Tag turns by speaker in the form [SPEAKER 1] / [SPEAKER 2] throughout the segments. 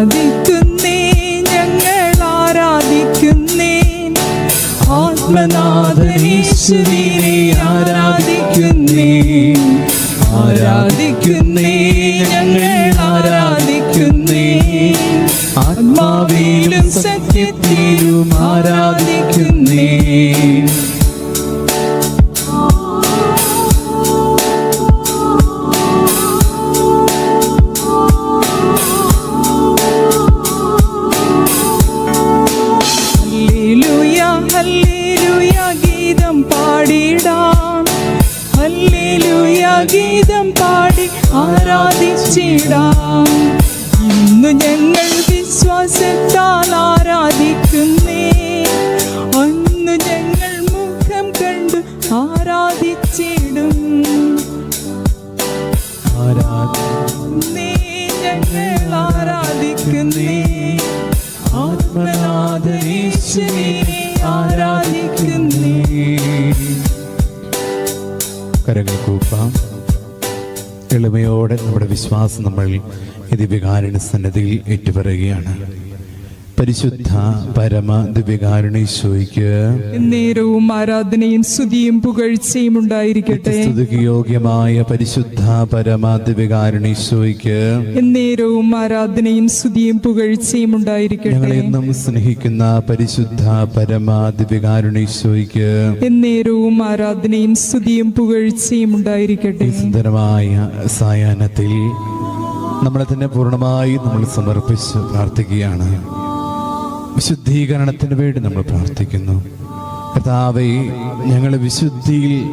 [SPEAKER 1] ആരാധിക്കുന്നേ ഞങ്ങൾ ആരാധിക്കുന്നേ. ആത്മനാഥനീശ്വരീനെ ആരാധിക്കുന്നേ. ആരാധിക്കുന്നേ ഞങ്ങൾ ആരാധിക്കുന്നേ. ആത്മാവേലും
[SPEAKER 2] സത്യത്തിലും ആരാധി എളിമയോടെ നമ്മുടെ വിശ്വാസം നമ്മൾ ഈ ദിവ്യകാരുണ്യ സന്നദ്ധിയിൽ ഏറ്റുപറയുകയാണ്. പരിശുദ്ധ പരമ ദിവ്യകാരുണീശോയ്ക്ക്
[SPEAKER 1] നേരവും ആരാധനയും സ്തുതിയും പുകഴ്ചയും ഉണ്ടായിരിക്കട്ടെ.
[SPEAKER 2] സ്തുതിക്ക് യോഗ്യമായ പരിശുദ്ധ പരമ ദിവ്യകാരുണീശോയ്ക്ക്
[SPEAKER 1] നേരവും ആരാധനയും സ്തുതിയും പുകഴ്ചയും ഉണ്ടായിരിക്കട്ടെ.
[SPEAKER 2] ഞങ്ങളെ എന്നും സ്നേഹിക്കുന്ന പരിശുദ്ധ പരമ ദിവ്യകാരുണീശോയ്ക്ക്
[SPEAKER 1] നേരവും ആരാധനയും സ്തുതിയും പുകഴ്ചയും ഉണ്ടായിരിക്കട്ടെ.
[SPEAKER 2] സുന്ദരമായ സായാഹ്നത്തിൽ നമ്മളെ തന്നെ പൂർണമായി നമ്മൾ സമർപ്പിച്ച് പ്രാർത്ഥിക്കുകയാണ്. വിശുദ്ധീകരണത്തിന് വേണ്ടി നമ്മൾ പ്രാർത്ഥിക്കുന്നു. കർത്താവെ ഞങ്ങളെ വിശുദ്ധിയിൽ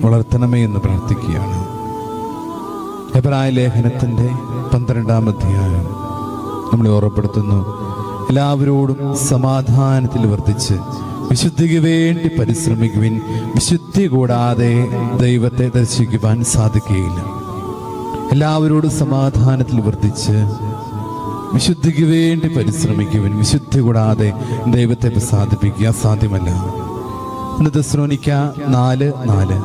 [SPEAKER 2] വളർത്തണമേ എന്ന് പ്രാർത്ഥിക്കുകയാണ്. എബ്രായ ലേഖനത്തിന്റെ പന്ത്രണ്ടാം അധ്യായം നമ്മളെ ഓർമ്മപ്പെടുത്തുന്നു. എല്ലാവരോടും സമാധാനത്തിൽ വർദ്ധിച്ച് വിശുദ്ധിക്ക് വേണ്ടി പരിശ്രമിക്കുവിൻ. വിശുദ്ധി കൂടാതെ ദൈവത്തെ ദർശിക്കുവാൻ സാധിക്കുകയില്ല. എല്ലാവരോടും സമാധാനത്തിൽ വർദ്ധിച്ച് വിശുദ്ധിക്ക് വേണ്ടി പരിശ്രമിക്കുവൻ. വിശുദ്ധി കൂടാതെ ദൈവത്തെ പ്രസാദിപ്പിക്കുക സാധ്യമല്ല. ഇന്ന് തെസ്സലോനിക്ക നാല് നാല്.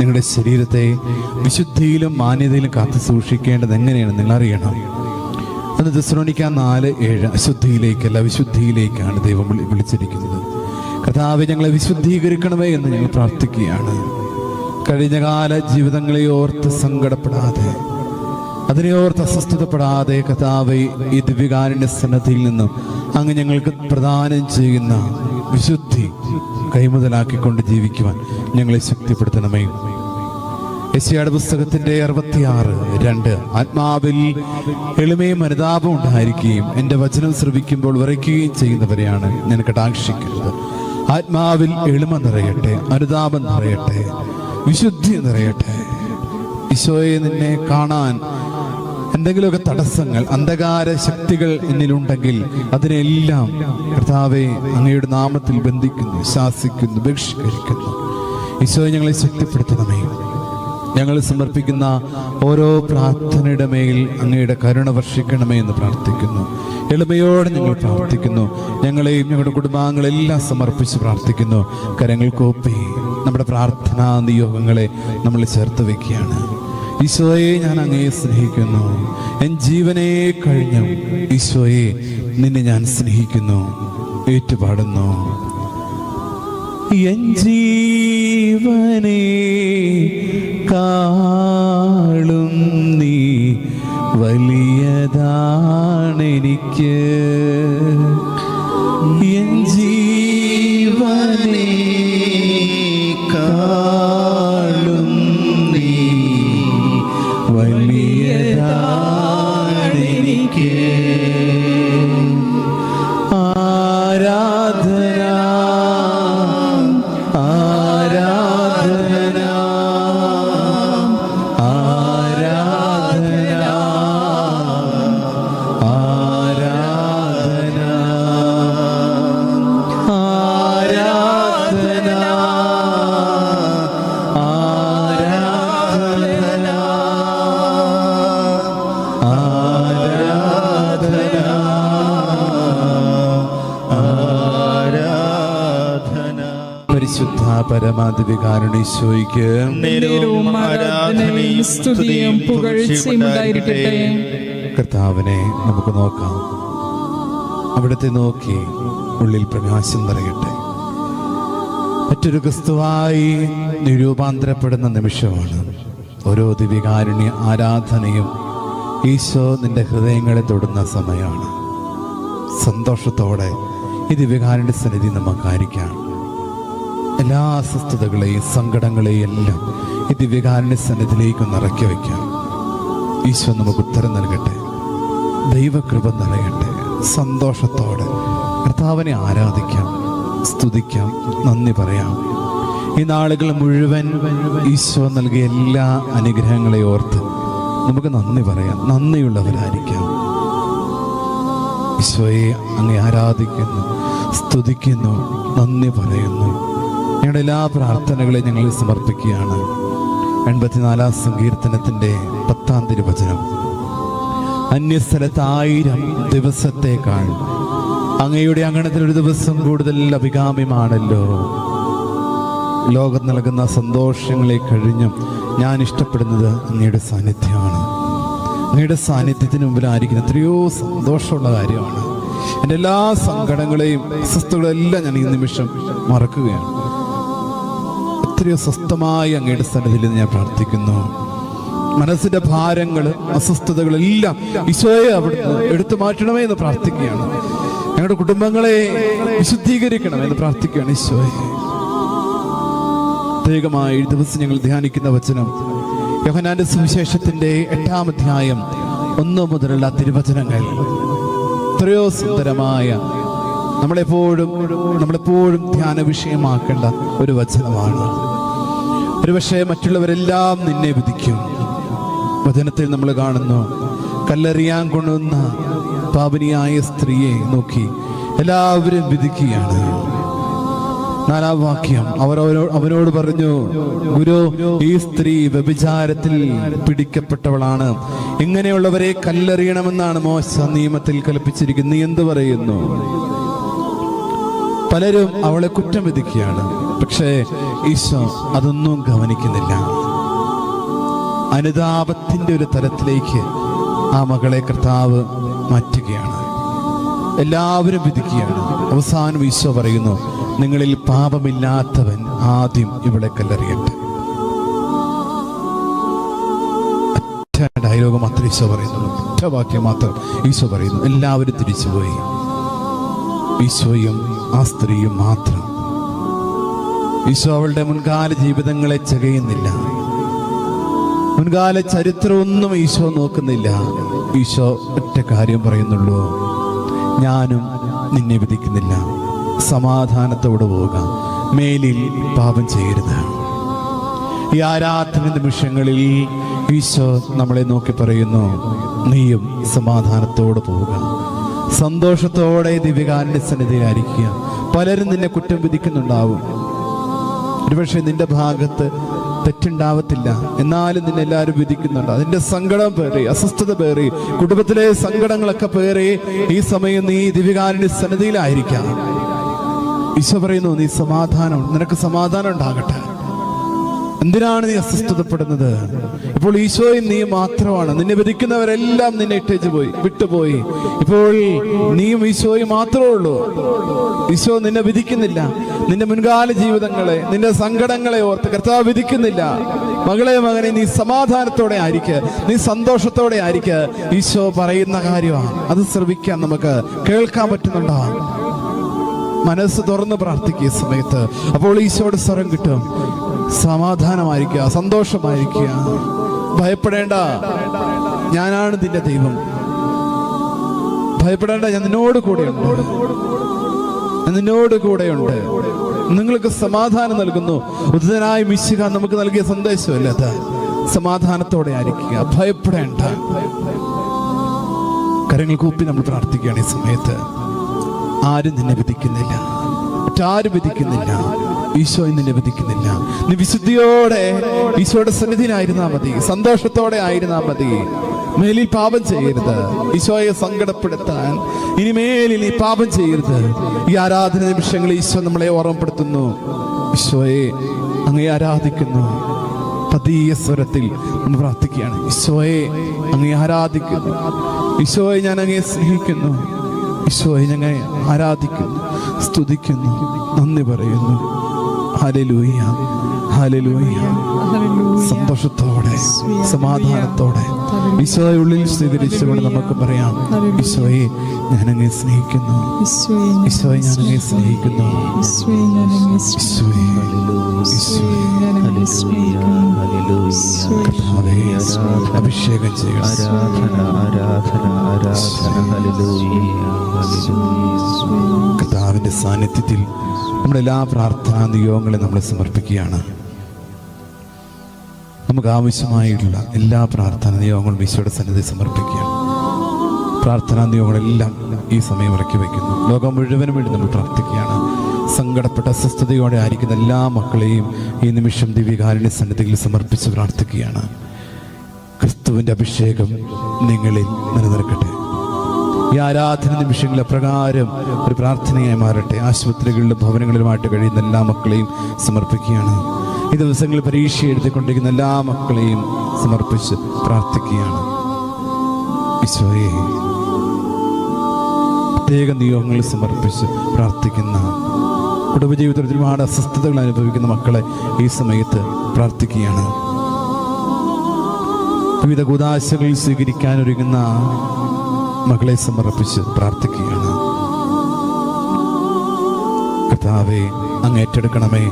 [SPEAKER 2] നിങ്ങളുടെ ശരീരത്തെ വിശുദ്ധിയിലും മാന്യതയിലും കാത്തു സൂക്ഷിക്കേണ്ടത് എങ്ങനെയാണ് നിങ്ങൾ അറിയണം? അന്ന് തെസ്സലോനിക്ക നാല് ഏഴ്. അശുദ്ധിയിലേക്കല്ല വിശുദ്ധിയിലേക്കാണ് ദൈവം വിളിച്ചിരിക്കുന്നത്. കഥാവ് ഞങ്ങളെ വിശുദ്ധീകരിക്കണമേ എന്ന് ഞങ്ങൾ പ്രാർത്ഥിക്കുകയാണ്. കഴിഞ്ഞകാല ജീവിതങ്ങളെ ഓർത്ത് സങ്കടപ്പെടാതെ അതിനെ ഓർത്ത് അസ്വസ്ഥതപ്പെടാതെ കഥാവെ ഈ ദിവ്യകാരന്റെ സന്നദ്ധിയിൽ നിന്നും അങ്ങ് ഞങ്ങൾക്ക് പ്രദാനം ചെയ്യുന്ന വിശുദ്ധി കൈമുതലാക്കിക്കൊണ്ട് ജീവിക്കുവാൻ ഞങ്ങളെ ശക്തിപ്പെടുത്തണമേ. എസിയാട് പുസ്തകത്തിന്റെ അറുപത്തിയാറ് രണ്ട് ആത്മാവിൽ എളിമയും അനുതാപം ഉണ്ടായിരിക്കുകയും എന്റെ വചനം ശ്രവിക്കുമ്പോൾ വിറയ്ക്കുകയും ചെയ്യുന്നവരെയാണ് ഞാൻ കടാക്ഷിക്കുന്നത്. ആത്മാവിൽ എളിമ നിറയട്ടെ അനുതാപം നിറയട്ടെ വിശുദ്ധി നിറയട്ടെ. ഈശോയെ നിന്നെ കാണാൻ എന്തെങ്കിലുമൊക്കെ തടസ്സങ്ങൾ അന്ധകാര ശക്തികൾ എന്നിലുണ്ടെങ്കിൽ അതിനെല്ലാം കർത്താവെ അങ്ങയുടെ നാമത്തിൽ ബന്ധിക്കുന്നു ശാസിക്കുന്നു ബഹിഷ്കരിക്കുന്നു. ഈശോയെ ഞങ്ങളെ ശക്തിപ്പെടുത്തണമേ. ഞങ്ങൾ സമർപ്പിക്കുന്ന ഓരോ പ്രാർത്ഥനയുടെ മേൽ അങ്ങയുടെ കരുണ വർഷിക്കണമേ എന്ന് പ്രാർത്ഥിക്കുന്നു. എളിമയോടെ ഞങ്ങൾ പ്രാർത്ഥിക്കുന്നു. ഞങ്ങളെയും ഞങ്ങളുടെ കുടുംബാംഗങ്ങളെല്ലാം സമർപ്പിച്ച് പ്രാർത്ഥിക്കുന്നു. കരങ്ങൾ കോപ്പി നമ്മുടെ പ്രാർത്ഥനാ നിയോഗങ്ങളെ നമ്മൾ ചേർത്ത് വെക്കുകയാണ് ഈശോയെ ഞാൻ അങ്ങയെ സ്നേഹിക്കുന്നു. എൻ ജീവനെ കഴിഞ്ഞു ഈശോയെ നിന്നെ ഞാൻ സ്നേഹിക്കുന്നു. ഏറ്റുപാടുന്നു. എൻ ജീവനെ കാളും നീ വലിയതാണെനിക്ക്.
[SPEAKER 1] ഉണ്ടായിരിക്കട്ടെ.
[SPEAKER 2] കർത്താവിനെ നമുക്ക് നോക്കാം. അവിടുത്തെ നോക്കി ഉള്ളിൽ പ്രകാശം നിറയട്ടെ. മറ്റൊരു ക്രിസ്തുവായി നിരൂപാന്തരപ്പെടുന്ന നിമിഷമാണ് ഓരോ ദിവ്യകാരുണ്യ ആരാധനയും ഈശോ നിന്റെ ഹൃദയങ്ങളെ തൊടുന്ന സമയമാണ്. സന്തോഷത്തോടെ ഈ ദിവ്യകാരുണ്യ സന്നിധി നമുക്കായിരിക്കാം. എല്ലാ അസ്വസ്ഥതകളെയും സങ്കടങ്ങളെയും എല്ലാം ഈ ദിവ്യകാരുണ്യ സന്നിധിയിലേക്ക് ഒന്ന് ഇറക്കി വയ്ക്കാം. ഈശോ നമുക്ക് ഉത്തരം നൽകട്ടെ. ദൈവകൃപ നൽകട്ടെ സന്തോഷത്തോടെ കർത്താവിനെ ആരാധിക്കാം സ്തുതിക്കാം നന്ദി പറയാം. ഈ നാളുകൾ മുഴുവൻ ഈശോ നൽകിയ എല്ലാ അനുഗ്രഹങ്ങളെ ഓർത്ത് നമുക്ക് നന്ദി പറയാം. നന്ദിയുള്ളവരായിരിക്കാം. ഈശോയെ അങ്ങ് ആരാധിക്കുന്നു സ്തുതിക്കുന്നു നന്ദി പറയുന്നു. ഞങ്ങളുടെ എല്ലാ പ്രാർത്ഥനകളെയും ഞങ്ങൾ സമർപ്പിക്കുകയാണ്. എൺപത്തിനാലാം സങ്കീർത്തനത്തിന്റെ പത്താം തിരുവചനം. അന്യസ്ഥലത്ത് ആയിരം ദിവസത്തേക്കാൾ അങ്ങയുടെ അങ്കണത്തിൽ ഒരു ദിവസം കൂടുതൽ അഭികാമ്യമാണല്ലോ. ലോകം നൽകുന്ന സന്തോഷങ്ങളെ കഴിഞ്ഞും ഞാൻ ഇഷ്ടപ്പെടുന്നത് അങ്ങയുടെ സാന്നിധ്യമാണ്. അങ്ങയുടെ സാന്നിധ്യത്തിന് മുമ്പിലായിരിക്കുന്ന എത്രയോ സന്തോഷമുള്ള കാര്യമാണ്. എന്റെ എല്ലാ സങ്കടങ്ങളെയും അസ്വസ്ഥകളെല്ലാം ഞാൻ ഈ നിമിഷം മറക്കുകയാണ്. എത്രയോ സ്വസ്ഥമായി അങ്ങയുടെ സന്നിധിയിൽ ഞാൻ പ്രാർത്ഥിക്കുന്നു. മനസ്സിന്റെ ഭാരങ്ങൾ അസ്വസ്ഥതകളെല്ലാം ഈശോയെ അവിടുന്ന് എടുത്തു മാറ്റണമേ എന്ന് പ്രാർത്ഥിക്കുകയാണ്. ഞങ്ങളുടെ കുടുംബങ്ങളെ വിശുദ്ധീകരിക്കണം എന്ന് പ്രാർത്ഥിക്കുകയാണ് ഈശോയെ. പ്രത്യേകമായി ഈ ദിവസം ഞങ്ങൾ ധ്യാനിക്കുന്ന വചനം യോഹനാന്റെ സുവിശേഷത്തിന്റെ എട്ടാം അധ്യായം ഒന്ന് മുതലുള്ള തിരുവചനങ്ങൾ. എത്രയോ സുന്ദരമായ നമ്മളെപ്പോഴും നമ്മളെപ്പോഴും ധ്യാന വിഷയമാക്കേണ്ട ഒരു വചനമാണ്. ഒരുപക്ഷെ മറ്റുള്ളവരെല്ലാം നിന്നെ വിധിക്കും. വചനത്തിൽ നമ്മൾ കാണുന്നു കല്ലെറിയാൻ കൊണ്ടുവന്ന പാപനിയായ സ്ത്രീയെ നോക്കി എല്ലാവരും വിധിക്കുകയാണ്. നാലാം വാക്യം അവരോട് അവനോട് പറഞ്ഞു ഗുരു ഈ സ്ത്രീ വ്യഭിചാരത്തിൽ പിടിക്കപ്പെട്ടവളാണ്. ഇങ്ങനെയുള്ളവരെ കല്ലെറിയണമെന്നാണ് മോശ നിയമത്തിൽ കൽപ്പിച്ചിരിക്കുന്നത് നീ എന്ത് പറയുന്നു? പലരും അവളെ കുറ്റം വിധിക്കുകയാണ്. പക്ഷേ ഈശോ അതൊന്നും ഗവനിക്കുന്നില്ല. അനുതാപത്തിന്റെ ഒരു തലത്തിലേക്ക് ആ മകളെ കർത്താവ് മാറ്റുകയാണ്. എല്ലാവരും വിധിക്കുകയാണ്. അവസാനം ഈശോ പറയുന്നു നിങ്ങളിൽ പാപമില്ലാത്തവൻ ആദ്യം ഇവിടെ കല്ലെറിയട്ടെ. ഡയലോഗ് മാത്രം ഈശോ പറയുന്നു. ഒറ്റ വാക്യം മാത്രം ഈശോ പറയുന്നു. എല്ലാവരും തിരിച്ചുപോയി. ഈശോയും ആ സ്ത്രീയും മാത്രം. ഈശോ അവളുടെ മുൻകാല ജീവിതങ്ങളെ ചകയുന്നില്ല. മുൻകാല ചരിത്രമൊന്നും ഈശോ നോക്കുന്നില്ല. ഈശോ ഒറ്റ കാര്യം പറയുന്നുള്ളൂ. ഞാനും നിന്നെ വിധിക്കുന്നില്ല. സമാധാനത്തോടെ പോവുക മേലിൽ പാപം ചെയ്യരുത്. ഈ ആരാധന നിമിഷങ്ങളിൽ ഈശോ നമ്മളെ നോക്കി പറയുന്നു നീയും സമാധാനത്തോടെ പോവുക സന്തോഷത്തോടെ ദിവ്യകാരന്റെ സന്നിധിയിലായിരിക്കുക. പലരും നിന്നെ കുറ്റം വിധിക്കുന്നുണ്ടാവും. ഒരുപക്ഷെ നിന്റെ ഭാഗത്ത് തെറ്റുണ്ടാവത്തില്ല. എന്നാലും നിന്നെ എല്ലാവരും വിധിക്കുന്നുണ്ട്. അതിന്റെ സങ്കടം പേറി അസ്വസ്ഥത പേറി കുടുംബത്തിലെ സങ്കടങ്ങളൊക്കെ പേറി ഈ സമയം നീ ദിവ്യകാരന്റെ സന്നിധിയിലായിരിക്കാം. ഈശോ പറയുന്നു നീ സമാധാനം നിനക്ക് സമാധാനം ഉണ്ടാകട്ടെ. എന്തിനാണ് നീ അസ്വസ്ഥതപ്പെടുന്നത്? ഇപ്പോൾ ഈശോയും നീ മാത്രമാണ്. നിന്നെ വിധിക്കുന്നവരെല്ലാം നിന്നെ ഇട്ടേച്ച് പോയി വിട്ടുപോയി. ഇപ്പോൾ നീയും ഈശോയും മാത്രമേ ഉള്ളൂ. ഈശോ നിന്നെ വിധിക്കുന്നില്ല. നിന്റെ മുൻകാല ജീവിതങ്ങളെ നിന്റെ സങ്കടങ്ങളെ ഓർത്ത് കർത്താവ് വിധിക്കുന്നില്ല. മകളെ മകനെ നീ സമാധാനത്തോടെ ആയിരിക്കുക നീ സന്തോഷത്തോടെ ആയിരിക്കുക ഈശോ പറയുന്ന കാര്യമാണ്. അത് ശ്രവിക്കാൻ നമുക്ക്. കേൾക്കാൻ പറ്റുന്നുണ്ടോ? മനസ്സ് തുറന്ന് പ്രാർത്ഥിക്കുക സമയത്ത്. അപ്പോൾ ഈശോയുടെ സ്വരം കിട്ടും. സമാധാനമായിരിക്കുക സന്തോഷമായിരിക്കുക. ഭയപ്പെടേണ്ട. ഞാനാണ് നിന്റെ ദൈവം. ഭയപ്പെടേണ്ട ഞാൻ നിന്നോട് കൂടെയുണ്ട്. നിന്നോട് കൂടെയുണ്ട്. നിങ്ങൾക്ക് സമാധാനം നൽകുന്നു. ഉദിതനായ മിശിക നമുക്ക് നൽകിയ സന്ദേശമല്ല അത്? സമാധാനത്തോടെ ആയിരിക്കുക. ഭയപ്പെടേണ്ട. കരങ്ങൾ കൂപ്പി നമ്മൾ പ്രാർത്ഥിക്കുകയാണ് ഈ സമയത്ത്. ആരും നിന്നെ വിധിക്കുന്നില്ല. മറ്റാരും വിധിക്കുന്നില്ല. ഈശോ നിന്നെ വിധിക്കുന്നില്ല. നീ വിശുദ്ധിയോടെ ഈശോയുടെ സന്നിധിയിലായിരുന്നാ മതി. സന്തോഷത്തോടെ ആയിരുന്നാ മതി. മേലിൽ പാപം ചെയ്യരുത്. ഈശോയെ സങ്കടപ്പെടുത്താൻ ഇനി മേലിൽ നീ പാപം ചെയ്യരുത്. ഈ ആരാധന നിമിഷങ്ങൾ ഈശോ നമ്മളെ ഓർമ്മപ്പെടുത്തുന്നു. ഈശോയെ അങ്ങേ ആരാധിക്കുന്നു. പതിയ സ്വരത്തിൽ നമ്മൾ പ്രാർത്ഥിക്കുകയാണ്. ഈശോയെ അങ്ങേ ആരാധിക്കുന്നു. ഈശോയെ ഞാൻ അങ്ങേ സ്നേഹിക്കുന്നു. ഈശോയെ ഞങ്ങൾ ആരാധിക്കുന്നു സ്തുതിക്കുന്നു നന്ദി പറയുന്നു. ഹലലൂയ ഹലലൂയ സന്തോഷത്തോടെ സമാധാനത്തോടെ ഈശോയെ ഉള്ളിൽ സ്വീകരിച്ചുകൊണ്ട് നമുക്ക് പറയാം ഈശോയെ ഞാൻ അങ്ങേ സ്നേഹിക്കുന്നു. ഈശോയെ ഞാൻ അങ്ങേ സ്നേഹിക്കുന്നു. ഈശോയെ അഭിഷേകം ചെയ്യുക
[SPEAKER 3] ആരാധന ആരാധന ആരാധന
[SPEAKER 2] കർത്താവിന്റെ സാന്നിധ്യത്തിൽ നമ്മുടെ എല്ലാ പ്രാർത്ഥനാ നിയോഗങ്ങളെ നമ്മൾ സമർപ്പിക്കുകയാണ്. നമുക്ക് ആവശ്യമായിട്ടുള്ള എല്ലാ പ്രാർത്ഥനാ നിയോഗങ്ങളും ഈശോയുടെ സന്നിധി സമർപ്പിക്കുകയാണ്. പ്രാർത്ഥനാ നിയോഗങ്ങളെല്ലാം ഈ സമയം ഇറക്കി വയ്ക്കുന്നു. ലോകം മുഴുവനും വേണ്ടി നമ്മൾ പ്രാർത്ഥിക്കുകയാണ്. സങ്കടപ്പെട്ട അസ്വസ്ഥതയോടെ ആയിരിക്കുന്ന എല്ലാ മക്കളെയും ഈ നിമിഷം ദിവ്യകാരുണ്യ സന്നിധിയിൽ സമർപ്പിച്ച് പ്രാർത്ഥിക്കുകയാണ്. ക്രിസ്തുവിന്റെ അഭിഷേകം നിങ്ങളിൽ നിലനിൽക്കട്ടെ. ഈ ആരാധന നിമിഷങ്ങളെ പ്രകാരം ഒരു പ്രാർത്ഥനയായി മാറട്ടെ. ആശുപത്രികളിലും ഭവനങ്ങളിലുമായിട്ട് കഴിയുന്ന എല്ലാ മക്കളെയും സമർപ്പിക്കുകയാണ്. ഈ ദിവസങ്ങളിൽ പരീക്ഷ എഴുതിക്കൊണ്ടിരിക്കുന്ന എല്ലാ മക്കളെയും സമർപ്പിച്ച് പ്രാർത്ഥിക്കുകയാണ്. പ്രത്യേക നിയോഗങ്ങൾ സമർപ്പിച്ച് പ്രാർത്ഥിക്കുന്ന കുടുംബജീവിതത്തിൽ ഒരുപാട് അസ്വസ്ഥതകൾ അനുഭവിക്കുന്ന മക്കളെ ഈ സമയത്ത് പ്രാർത്ഥിക്കുകയാണ്. വിവിധ കുതാശകൾ സ്വീകരിക്കാൻ ഒരുങ്ങുന്ന മകളെ സമർപ്പിച്ച് പ്രാർത്ഥിക്കുകയാണ്. കർത്താവെ അങ്ങ് ഏറ്റെടുക്കണമേ.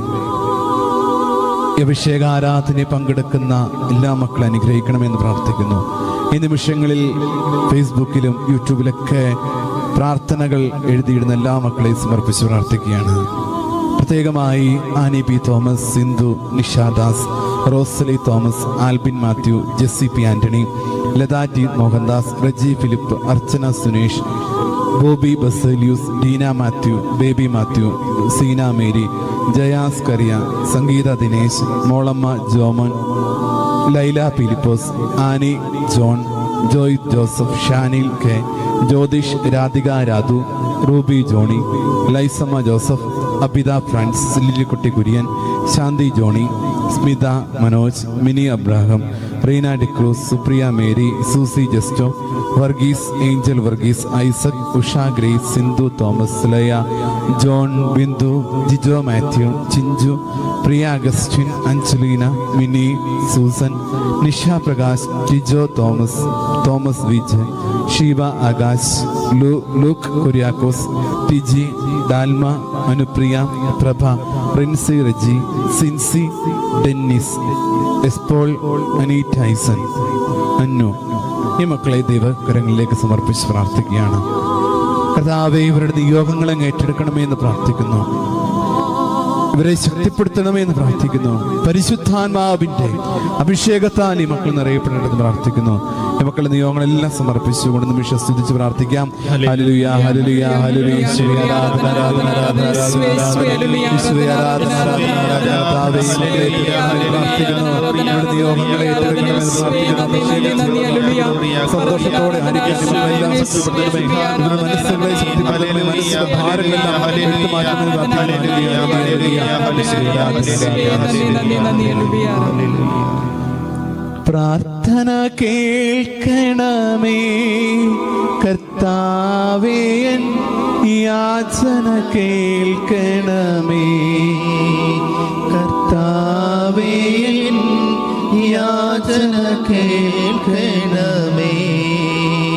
[SPEAKER 2] ഈ അഭിഷേക ആരാധനയെ പങ്കെടുക്കുന്ന എല്ലാ മക്കളെ അനുഗ്രഹിക്കണമെന്ന് പ്രാർത്ഥിക്കുന്നു. ഈ നിമിഷങ്ങളിൽ ഫേസ്ബുക്കിലും യൂട്യൂബിലൊക്കെ പ്രാർത്ഥനകൾ എഴുതിയിടുന്ന എല്ലാ മക്കളെയും സമർപ്പിച്ച് പ്രാർത്ഥിക്കുകയാണ്. പ്രത്യേകമായി Annie P Thomas Sindhu Nishadas Rosily Thomas Albin Mathew Jessy P Antony Latha T Mohandas Reji Philip Archana Sunesh Bobby Baselius Deena Mathew Baby Mathew Seena Mary Jayas Kariya Sangeetha Dinesh Molamma Joman Laila Philipose Annie John Joy Joseph Shanil K Jyothish Radhika Radhu Ruby Johny Lissamma Joseph Abitha Frans Lillikutty Kurian Shanthi Johny Smitha Manoj Mini Abraham Reena D'Cruz Supriya Mary Susy Justo Varghese Angel Varghese Isaac Usha Grace Sindhu Thomas Laya John Bindu Jijo Mathew Chinchu Priya Augustine Anjalina Mini Susan Nisha Prakash Jijo Thomas Thomas Vij Sheeba Akash ലു Luke Kuriakose Tiji Dalma Anupriya Prabha Rincy Reji Sincy Dennis S Paul Aneet Tyson Annu. ഈ മക്കളെ ദൈവകരങ്ങളിലേക്ക് സമർപ്പിച്ച് പ്രാർത്ഥിക്കുകയാണ്. കർത്താവെ ഇവരുടെ നിയോഗങ്ങളെ അങ്ങ് ഏറ്റെടുക്കണമേ എന്ന് പ്രാർത്ഥിക്കുന്നു. ഇവരെ ശക്തിപ്പെടുത്തണമേ എന്ന് പ്രാർത്ഥിക്കുന്നു. പരിശുദ്ധാത്മാവിന്റെ അഭിഷേകത്താൽ ഈ മക്കൾ നിറയപ്പെടണമെന്ന് പ്രാർത്ഥിക്കുന്നു. മക്കളുടെ നിയോഗങ്ങളെല്ലാം സമർപ്പിച്ചുകൊണ്ട് നിമിഷം സ്തുതിച്ച് പ്രാർത്ഥിക്കാം ഹല്ലേലൂയ ഹല്ലേലൂയ യേശുവേ ആരാധന ആരാധന ആരാധന ആരാധന ആരാധന സന്തോഷത്തോടെ മനസ്സുകളെ ശക്തിപ്പെടുത്തണമേ മനസ്സിലെ ഭാരങ്ങളെല്ലാം എടുത്തു മാറ്റണമെന്ന് പ്രാർത്ഥിക്കുന്നു പ്രാർത്ഥന കേൾക്കണമേ. കർത്താവേയൻ യാചന കേൾക്കണമേ. കർത്താവേയൻ യാചന കേൾക്കണമേ.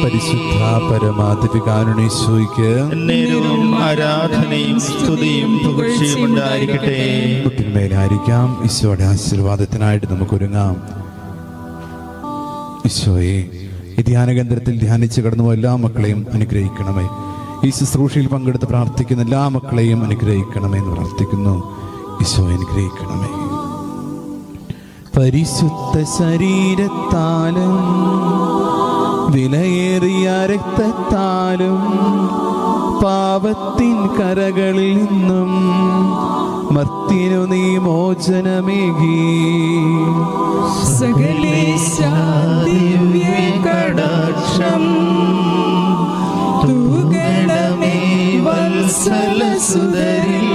[SPEAKER 2] പരിശുദ്ധ പരമാധികാരുണീശോയ്ക്ക്
[SPEAKER 3] എന്നേരവും ആരാധനയും സ്തുതിയും പുകഴ്ചയും ഉണ്ടായിരിക്കട്ടെ.
[SPEAKER 2] കുട്ടിന്മേലായിരിക്കാം. ഈശോയുടെ ആശീർവാദത്തിനായിട്ട് നമുക്ക് ഒരുങ്ങാം ഈശോയെ ഈ ധ്യാനകേന്ദ്രത്തിൽ ധ്യാനിച്ച് കടന്നു പോയ എല്ലാ മക്കളെയും അനുഗ്രഹിക്കണമേ. ഈ ശുശ്രൂഷയിൽ പങ്കെടുത്ത് പ്രാർത്ഥിക്കുന്ന എല്ലാ മക്കളെയും അനുഗ്രഹിക്കണമേ എന്ന് പ്രാർത്ഥിക്കുന്നു. ഈശോ അനുഗ്രഹിക്കണമേ. പരിശുദ്ധ ശരീരത്താലും വിലയേറിയ രക്തത്താലും പാപത്തിൻ കരകളിൽ നിന്നും മർത്തിനു നീ മോചനമേകി.
[SPEAKER 1] സകലേശ ദിവ്യ കടാക്ഷം തൂകണമേ വത്സല സുതരിൽ